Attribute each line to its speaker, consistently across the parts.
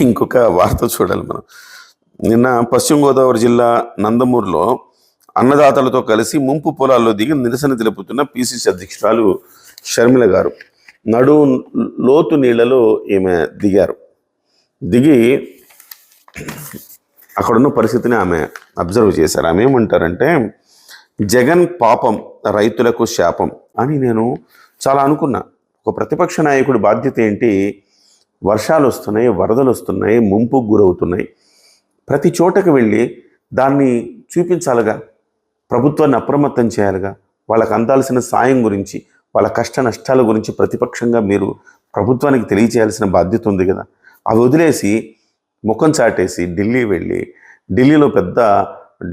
Speaker 1: ఇంకొక వార్త చూడాలి మనం. నిన్న పశ్చిమ గోదావరి జిల్లా నందమూరులో అన్నదాతలతో కలిసి ముంపు పొలాల్లో దిగి నిరసన తెలుపుతున్న పిసిసి అధ్యక్షురాలు షర్మిల గారు. నడు లోతు నీళ్ళలో ఈమె దిగారు. దిగి అక్కడున్న పరిస్థితిని ఆమె అబ్జర్వ్ చేశారు. ఆమె ఏమంటారంటే జగన్ పాపం రైతులకు శాపం అని నేను చాలా అనుకున్నా. ఒక ప్రతిపక్ష నాయకుడి బాధ్యత ఏంటి? వర్షాలు వస్తున్నాయి వరదలు వస్తున్నాయి ముంపుకు గురవుతున్నాయి. ప్రతి చోటకు వెళ్ళి దాన్ని చూపించాలిగా ప్రభుత్వాన్ని అప్రమత్తం చేయాలిగా వాళ్ళకు అందాల్సిన సాయం గురించి వాళ్ళ కష్ట నష్టాల గురించి ప్రతిపక్షంగా మీరు ప్రభుత్వానికి తెలియచేయాల్సిన బాధ్యత ఉంది కదా. అవి వదిలేసి ముఖం చాటేసి ఢిల్లీ వెళ్ళి ఢిల్లీలో పెద్ద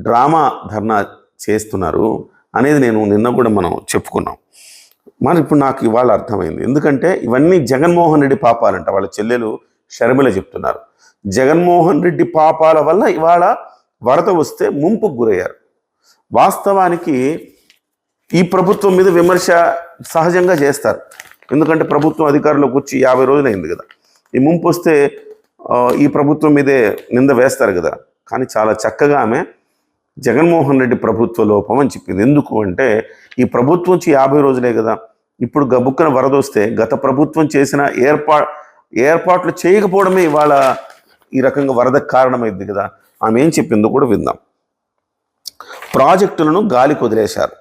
Speaker 1: డ్రామా ధర్నా చేస్తున్నారు అనేది నేను నిన్న కూడా మనం చెప్పుకున్నాం. మరి ఇప్పుడు నాకు ఇవాళ అర్థమైంది. ఎందుకంటే ఇవన్నీ జగన్మోహన్ రెడ్డి పాపాలంట. వాళ్ళ చెల్లెలు షర్మిల చెప్తున్నారు. జగన్మోహన్ రెడ్డి పాపాల వల్ల ఇవాళ వరద వస్తే ముంపుకు గురయ్యారు. వాస్తవానికి ఈ ప్రభుత్వం మీద విమర్శ సహజంగా చేస్తారు. ఎందుకంటే ప్రభుత్వం అధికారంలోకి వచ్చి యాభై రోజులైంది కదా. ఈ ముంపు వస్తే ఈ ప్రభుత్వం మీదే నింద వేస్తారు కదా. కానీ చాలా చక్కగా ఆమె జగన్మోహన్ రెడ్డి ప్రభుత్వ లోపం అని చెప్పింది. ఎందుకు అంటే ఈ ప్రభుత్వం వచ్చి యాభై రోజులే కదా. ఇప్పుడు గబుక్కన వరదొస్తే గత ప్రభుత్వం చేసిన ఏర్పా ఏర్పాట్లు చేయకపోవడమే ఇవాళ ఈ రకంగా వరదకు కారణమైంది కదా. ఆమె ఏం చెప్పిందో కూడా విందాం. ప్రాజెక్టులను గాలి కుదిలేశారు.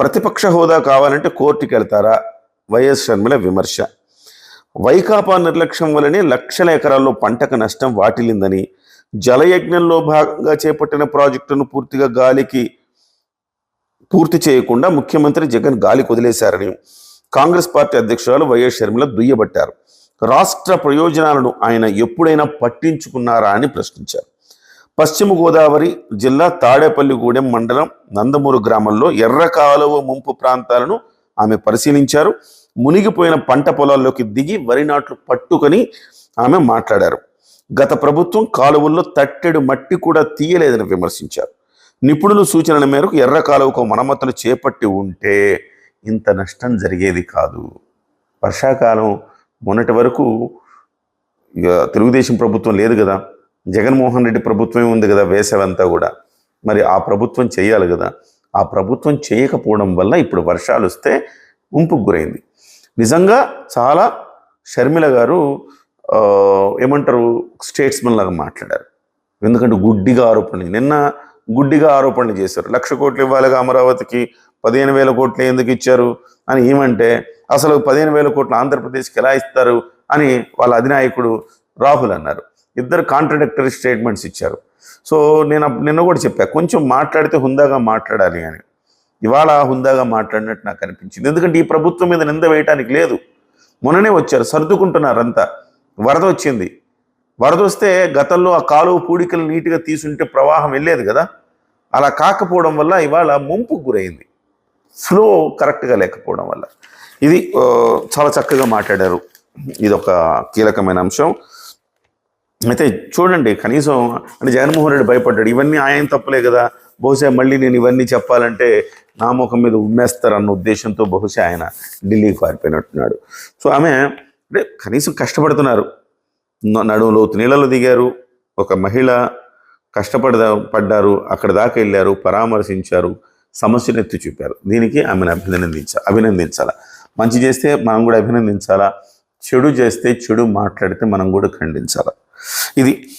Speaker 1: ప్రతిపక్ష హోదా కావాలంటే కోర్టుకి వెళ్తారా వైఎస్ షర్మిల విమర్శ. వైకాపా నిర్లక్ష్యం వల్లనే లక్షల ఎకరాల్లో పంటకు నష్టం వాటిల్లిందని జలయజ్ఞంలో భాగంగా చేపట్టిన ప్రాజెక్టును పూర్తిగా గాలికి పూర్తి చేయకుండా ముఖ్యమంత్రి జగన్ గాలికి వదిలేశారని కాంగ్రెస్ పార్టీ అధ్యక్షురాలు వైఎస్ షర్మిల దుయ్యబట్టారు. రాష్ట్ర ప్రయోజనాలను ఆయన ఎప్పుడైనా పట్టించుకున్నారా అని ప్రశ్నించారు. పశ్చిమ గోదావరి జిల్లా తాడేపల్లిగూడెం మండలం నందమూరు గ్రామంలో ఎర్ర కాలువ ముంపు ప్రాంతాలను ఆమె పరిశీలించారు. మునిగిపోయిన పంట పొలాల్లోకి దిగి వరి నాట్లు పట్టుకొని ఆమె మాట్లాడారు. గత ప్రభుత్వం కాలువల్లో తట్టెడు మట్టి కూడా తీయలేదని విమర్శించారు. నిపుణుల సూచనల మేరకు ఎర్ర కాలువకు మరమ్మతులు చేపట్టి ఉంటే ఇంత నష్టం జరిగేది కాదు. వర్షాకాలం మొన్నటి వరకు ఇక తెలుగుదేశం ప్రభుత్వం లేదు కదా. జగన్మోహన్ రెడ్డి ప్రభుత్వమే ఉంది కదా వేసవంతా కూడా. మరి ఆ ప్రభుత్వం చేయాలి కదా. ఆ ప్రభుత్వం చేయకపోవడం వల్ల ఇప్పుడు వర్షాలు వస్తే ఉంపుకు గురైంది. నిజంగా చాలా షర్మిల గారు ఏమంటారు? స్టేట్స్మెన్ లాగా మాట్లాడారు. ఎందుకంటే గుడ్డిగా ఆరోపణలు. నిన్న గుడ్డిగా ఆరోపణలు చేశారు. లక్ష కోట్లు ఇవ్వాలిగా అమరావతికి పదిహేను వేల కోట్లు ఎందుకు ఇచ్చారు అని ఏమంటే అసలు పదిహేను వేల కోట్లు ఆంధ్రప్రదేశ్కి ఎలా ఇస్తారు అని వాళ్ళ అధినాయకుడు రాహుల్ అన్నారు. ఇద్దరు కాంట్రడక్టరీ స్టేట్మెంట్స్ ఇచ్చారు. సో నేను నిన్న కూడా చెప్పా కొంచెం మాట్లాడితే హుందాగా మాట్లాడాలి అని. ఇవాళ హుందాగా మాట్లాడినట్టు నాకు అనిపించింది. ఎందుకంటే ఈ ప్రభుత్వం మీద నింద వేయటానికి లేదు. మొన్ననే వచ్చారు సర్దుకుంటున్నారు అంతా వరద వచ్చింది. వరద వస్తే గతంలో ఆ కాలువ పూడికలు నీట్గా తీసుంటే ప్రవాహం వెళ్ళేది కదా. అలా కాకపోవడం వల్ల ఇవాళ ముంపు గురైంది. ఫ్లో కరెక్ట్గా లేకపోవడం వల్ల. ఇది చాలా చక్కగా మాట్లాడారు. ఇది ఒక కీలకమైన అంశం. అయితే చూడండి కనీసం అంటే జగన్మోహన్ రెడ్డి భయపడ్డాడు. ఇవన్నీ ఆయన తప్పులే కదా. బహుశా మళ్ళీ నేను ఇవన్నీ చెప్పాలంటే నా ముఖం మీద ఉమ్మేస్తారన్న ఉద్దేశంతో బహుశా ఆయన ఢిల్లీకి పారిపోయినట్టున్నాడు. సో ఆమె అంటే కనీసం కష్టపడుతున్నారు. న- నడుములో నీళ్ళలో దిగారు. ఒక మహిళ కష్టపడ పడ్డారు. అక్కడ దాకా వెళ్ళారు. పరామర్శించారు. సమస్యను ఎత్తి చూపారు. దీనికి ఆమెను అభినందించాలి అభినందించాలా? మంచి చేస్తే మనం కూడా అభినందించాలా? చెడు చేస్తే చెడు మాట్లాడితే మనం కూడా ఖండించాలా? ఇది